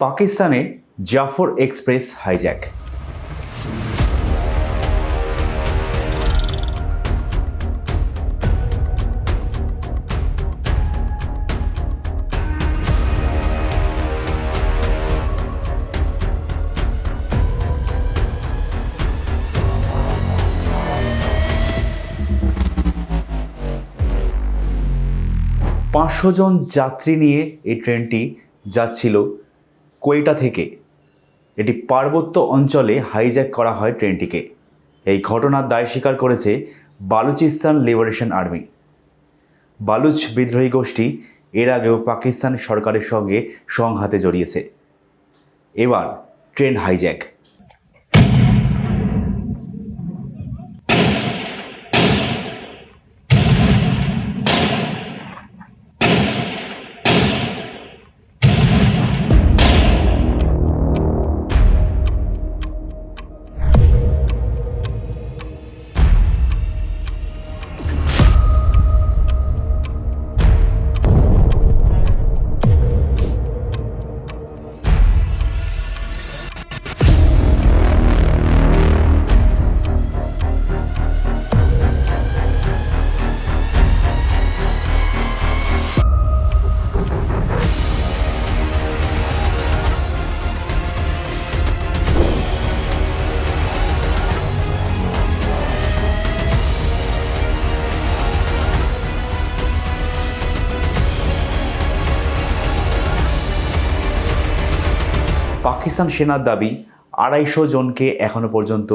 পাকিস্তানে Zafar express hijack. পাঁচশো জন যাত্রী নিয়ে এই ট্রেনটি যাচ্ছিল কোয়েটা থেকে এটি পার্বত্য অঞ্চলে হাইজ্যাক করা হয় ট্রেনটিকে। এই ঘটনার দায় স্বীকার করেছে বালুচিস্তান লিবারেশন আর্মি। বালুচ বিদ্রোহী গোষ্ঠী এর আগেও পাকিস্তান সরকারের সঙ্গে সংঘাতে জড়িয়েছে। এবার ট্রেন হাইজ্যাক পাকিস্তান সেনার দাবি আড়াইশো জনকে এখনও পর্যন্ত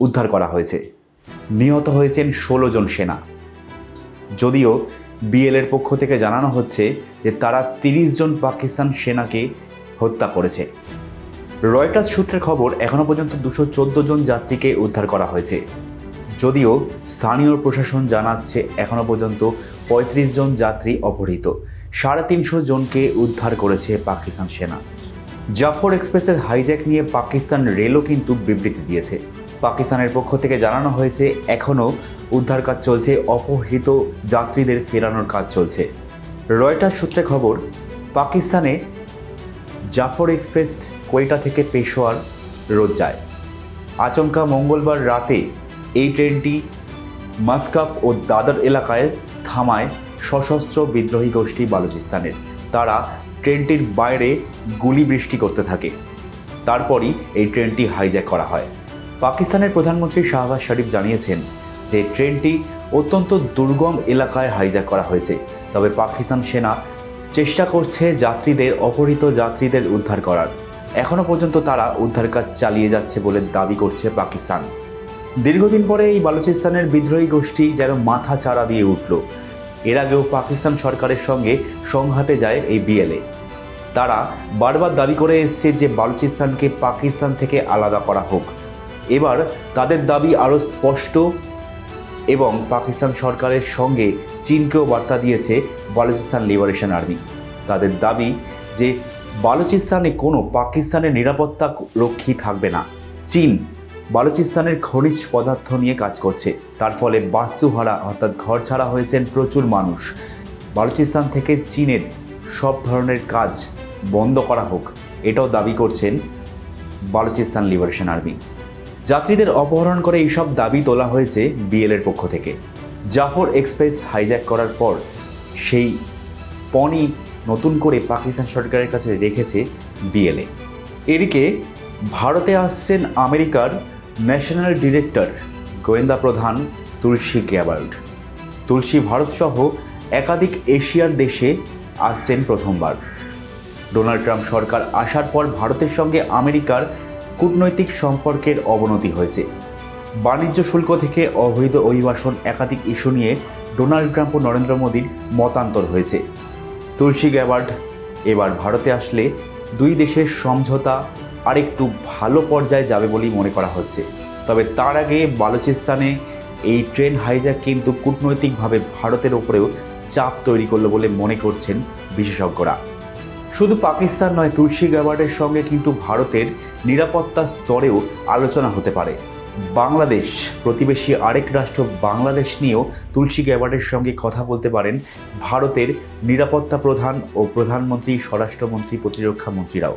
উদ্ধার করা হয়েছে। নিহত হয়েছেন ষোলো জন সেনা। যদিও বিএলের পক্ষ থেকে জানানো হচ্ছে যে তারা তিরিশ জন পাকিস্তান সেনাকে হত্যা করেছে। রয়টার্স সূত্রের খবর এখনও পর্যন্ত দুশো চোদ্দ জন যাত্রীকে উদ্ধার করা হয়েছে। যদিও স্থানীয় প্রশাসন জানাচ্ছে এখনও পর্যন্ত পঁয়ত্রিশ জন যাত্রী অপহৃত। সাড়ে তিনশো জনকে উদ্ধার করেছে পাকিস্তান সেনা। জাফর এক্সপ্রেসের হাইজ্যাক নিয়ে পাকিস্তান রেলও কিন্তু বিবৃতি দিয়েছে। পাকিস্তানের পক্ষ থেকে জানানো হয়েছে, এখনও উদ্ধার কাজ চলছে, অপহৃত যাত্রীদের ফেরানোর কাজ চলছে। রয়টার সূত্রে খবর, পাকিস্তানে জাফর এক্সপ্রেস কোয়েটা থেকে পেশোয়ার রোজ যায়। আচমকা মঙ্গলবার রাতে এই ট্রেনটি মাসকাপ ও দাদর এলাকায় থামায় সশস্ত্র বিদ্রোহী গোষ্ঠী বালুচিস্তানের। তারা ট্রেনটির বাইরে গুলি বৃষ্টি করতে থাকে। তারপরই এই ট্রেনটি হাইজ্যাক করা হয়। পাকিস্তানের প্রধানমন্ত্রী শাহবাজ শরীফ জানিয়েছেন যে ট্রেনটি অত্যন্ত দুর্গম এলাকায় হাইজ্যাক করা হয়েছে। তবে পাকিস্তান সেনা চেষ্টা করছে যাত্রীদের, অপহৃত যাত্রীদের উদ্ধার করার। এখনও পর্যন্ত তারা উদ্ধার কাজ চালিয়ে যাচ্ছে বলে দাবি করছে পাকিস্তান। দীর্ঘদিন পরে এই বালুচিস্তানের বিদ্রোহী গোষ্ঠী যেন মাথা চাড়া দিয়ে উঠল। এর আগেও পাকিস্তান সরকারের সঙ্গে সংঘাতে যায় এই বিএলএ। তারা বারবার দাবি করে এসছে যে বালুচিস্তানকে পাকিস্তান থেকে আলাদা করা হোক। এবার তাদের দাবি আরও স্পষ্ট এবং পাকিস্তান সরকারের সঙ্গে চীনকেও বার্তা দিয়েছে বালুচিস্তান লিবারেশন আর্মি। তাদের দাবি যে বালুচিস্তানে কোনো পাকিস্তানের নিরাপত্তা রক্ষী থাকবে না। চীন বালুচিস্তানের খনিজ পদার্থ নিয়ে কাজ করছে। তার ফলে বাস্তুহারা অর্থাৎ ঘর ছাড়া হয়েছেন প্রচুর মানুষ। বালুচিস্তান থেকে চীনের সব ধরনের কাজ বন্ধ করা হোক, এটাও দাবি করছেন বালুচিস্তান লিবারেশন আর্মি। যাত্রীদের অপহরণ করে এইসব দাবি তোলা হয়েছে বিএলের পক্ষ থেকে। জাফর এক্সপ্রেস হাইজ্যাক করার পর সেই পণই নতুন করে পাকিস্তান সরকারের কাছে রেখেছে বিএলএ। এদিকে ভারতে আসছেন আমেরিকার ন্যাশনাল ডিরেক্টর গোয়েন্দা প্রধান তুলসী গ্যাবার্ড তুলসী ভারতসহ একাধিক এশিয়ার দেশে আসছেন প্রথমবার। ডোনাল্ড ট্রাম্প সরকার আসার পর ভারতের সঙ্গে আমেরিকার কূটনৈতিক সম্পর্কের অবনতি হয়েছে। বাণিজ্য শুল্ক থেকে অবৈধ অভিবাসন একাধিক ইস্যু নিয়ে ডোনাল্ড ট্রাম্প ও নরেন্দ্র মোদীর মতান্তর হয়েছে। তুলসী গ্যাবার্ড এবার ভারতে আসলে দুই দেশের সমঝোতা আরেকটু ভালো পর্যায়ে যাবে বলেই মনে করা হচ্ছে। তবে তার আগে বালুচিস্তানে এই ট্রেন হাইজ্যাক কিন্তু কূটনৈতিকভাবে ভারতের ওপরেও চাপ তৈরি করল বলে মনে করছেন বিশেষজ্ঞরা। শুধু পাকিস্তান নয়, তুলসী গ্যাবার্ডের সঙ্গে কিন্তু ভারতের নিরাপত্তা স্তরেও আলোচনা হতে পারে। বাংলাদেশ প্রতিবেশী আরেক রাষ্ট্র বাংলাদেশ নিয়েও তুলসী গ্যাবার্ডের সঙ্গে কথা বলতে পারেন ভারতের নিরাপত্তা প্রধান ও প্রধানমন্ত্রী, স্বরাষ্ট্রমন্ত্রী, প্রতিরক্ষা মন্ত্রীরাও।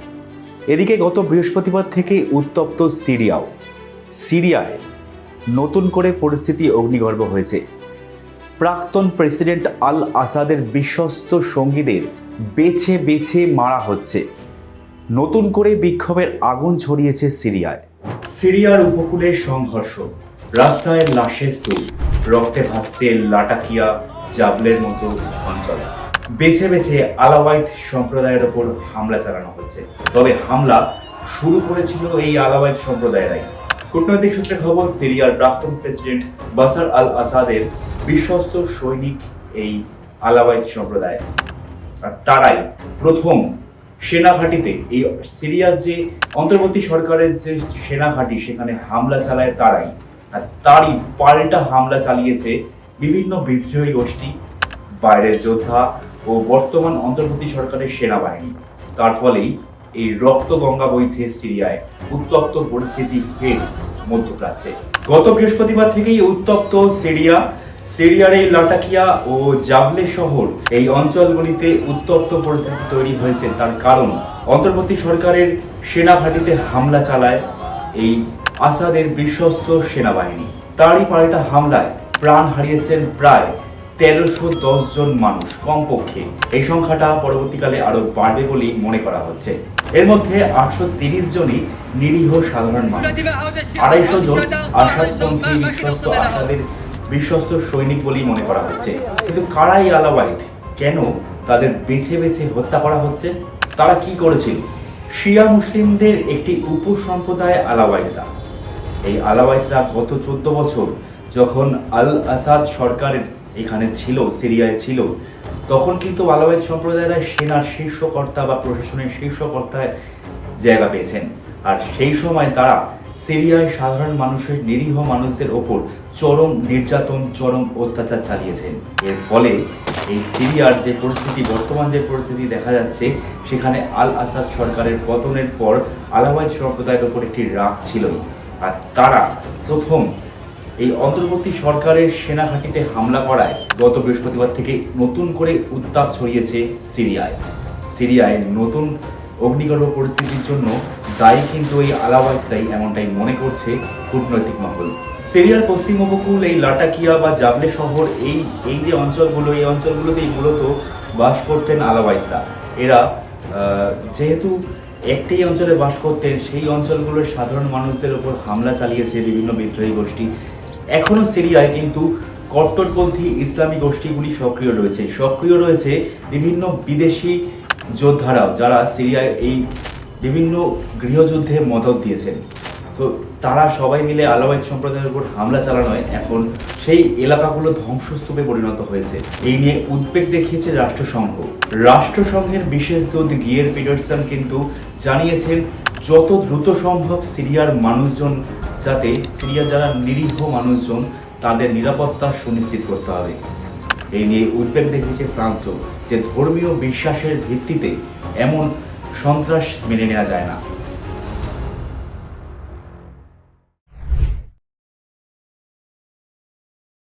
এদিকে গত বৃহস্পতিবার থেকে উত্তপ্ত সিরিয়াও। সিরিয়ায় নতুন করে পরিস্থিতি অগ্নিগর্ভ হয়েছে। প্রাক্তন প্রেসিডেন্ট আল আসাদের বিশ্বস্ত সঙ্গীদের বেছে বেছে মারা হচ্ছে। নতুন করে বিক্ষোভের আগুন ছড়িয়েছে সিরিয়ায়। সিরিয়ার উপকূলে সংঘর্ষ, রাস্তায় লাশের স্তূপ, রক্তে ভাসছে লাটাকিয়া জাবলের মতো অঞ্চল। বেছে বেছে আলাওয়াইত সম্প্রদায়ের ওপর হামলা চালানো হচ্ছে। তবে হামলা শুরু করেছিল এই আলাওয়াইত সম্প্রদায়েরাই। কূটনৈতিক সূত্রে খবর, সিরিয়ার প্রাক্তন প্রেসিডেন্ট বাসার আল আসাদের বিশ্বস্ত সৈনিক এই আলাওয়াইত সম্প্রদায়। আর তারাই প্রথম সেনাঘাটিতে এই সিরিয়ার যে অন্তর্বর্তী সরকারের যে সেনাঘাটি, সেখানে হামলা চালায় তারাই। আর তারই পাল্টা হামলা চালিয়েছে বিভিন্ন বিদ্রোহী গোষ্ঠী, বাইরের যোদ্ধা ও বর্তমান অন্তর্বর্তী সরকারের সেনাবাহিনী। তার ফলেই এই রক্ত গঙ্গা বইছে সিরিয়ায়। উত্তপ্ত পরিস্থিতি ফের মধ্যপ্রাচ্যে। গত বৃহস্পতিবার থেকেই উত্তপ্ত সিরিয়া, সিরিয়ার এই লাটাকিয়া ও জাবলে শহর এই অঞ্চলগুলিতে উত্তপ্ত পরিস্থিতি তৈরি হয়েছে। তার কারণ, অন্তর্বর্তী সরকারের সেনাঘাটিতে হামলা চালায় এই আসাদের বিশ্বস্ত সেনাবাহিনী। তারই পাল্টা হামলায় প্রাণ হারিয়েছেন প্রায় তেরোশো জন মানুষ কমপক্ষে। এই সংখ্যাটা পরবর্তীকালে আরও বাড়বে বলেই মনে করা হচ্ছে। এর মধ্যে আটশো তিরিশ জনই নিরীহ সাধারণ মানুষ। আড়াইশো জন আসাদপন্থী বিশ্বস্ত আসাদের বিশ্বস্ত সৈনিক বলেই মনে করা হচ্ছে। কিন্তু কারাই আলাওয়াইত কেন তাদের বেছে বেছে হত্যা করা হচ্ছে? তারা কি করেছিল? শিয়া মুসলিমদের একটি উপসম্প্রদায় আলাওয়াইতরা এই আলাওয়াইতরা গত চোদ্দ বছর যখন আল আসাদ সরকার এখানে ছিল, সিরিয়ায় ছিল। তখন কিন্তু আলাওয়াইত সম্প্রদায়েরা সেনার শীর্ষকর্তা বা প্রশাসনের শীর্ষকর্তায় জায়গা পেয়েছেন। আর সেই সময় তারা সিরিয়ায় সাধারণ মানুষের, নিরীহ মানুষদের ওপর চরম নির্যাতন, চরম অত্যাচার চালিয়েছেন। এর ফলে এই সিরিয়ার যে পরিস্থিতি, বর্তমান যে পরিস্থিতি দেখা যাচ্ছে, সেখানে আল আসাদ সরকারের পতনের পর আলাওয়াইদ সম্প্রদায়ের ওপর একটি রাগ ছিলই। আর তারা প্রথম এই অন্তর্বর্তী সরকারের সেনাঘাটিতে হামলা করায় গত বৃহস্পতিবার থেকে নতুন করে উত্তাপ ছড়িয়েছে সিরিয়ায়। সিরিয়ায় নতুন অগ্নিগর্ভ পরিস্থিতির জন্য দায়ী কিন্তু এই আলাওয়াইতরাই এমনটাই মনে করছে কূটনৈতিক মহল। সিরিয়ার পশ্চিম উপকূল এই লাটাকিয়া বা জাবলে শহর এই এই যে অঞ্চলগুলো, এই অঞ্চলগুলোতেই মূলত বাস করতেন আলাওয়াইতরা এরা যেহেতু একটি অঞ্চলে বাস করতেন, সেই অঞ্চলগুলোর সাধারণ মানুষদের উপর হামলা চালিয়েছে বিভিন্ন বিদ্রোহী গোষ্ঠী। এখনও সিরিয়ায় কিন্তু কট্টরপন্থী ইসলামী গোষ্ঠীগুলি সক্রিয় রয়েছে। সক্রিয় রয়েছে বিভিন্ন বিদেশি যোদ্ধারাও যারা সিরিয়ায় এই বিভিন্ন গৃহযুদ্ধে মদত দিয়েছেন। তো তারা সবাই মিলে আলাওয়াইদ সম্প্রদায়ের উপর হামলা চালানোয় এখন সেই এলাকাগুলো ধ্বংসস্তূপে পরিণত হয়েছে। এই নিয়ে উদ্বেগ দেখিয়েছে রাষ্ট্রসংঘ। রাষ্ট্রসংঘের বিশেষ দূত গিয়ের পিটারসন কিন্তু জানিয়েছেন, যত দ্রুত সম্ভব সিরিয়ার মানুষজন যাতে সিরিয়া যারা নিরীহ মানুষজন, তাদের নিরাপত্তা সুনিশ্চিত করতে হবে। এই নিয়ে উদ্বেগ দেখিয়েছে ফ্রান্সও যে ধর্মীয় বিশ্বাসের ভিত্তিতে এমন সন্ত্রাস মেনে নেওয়া যায় না।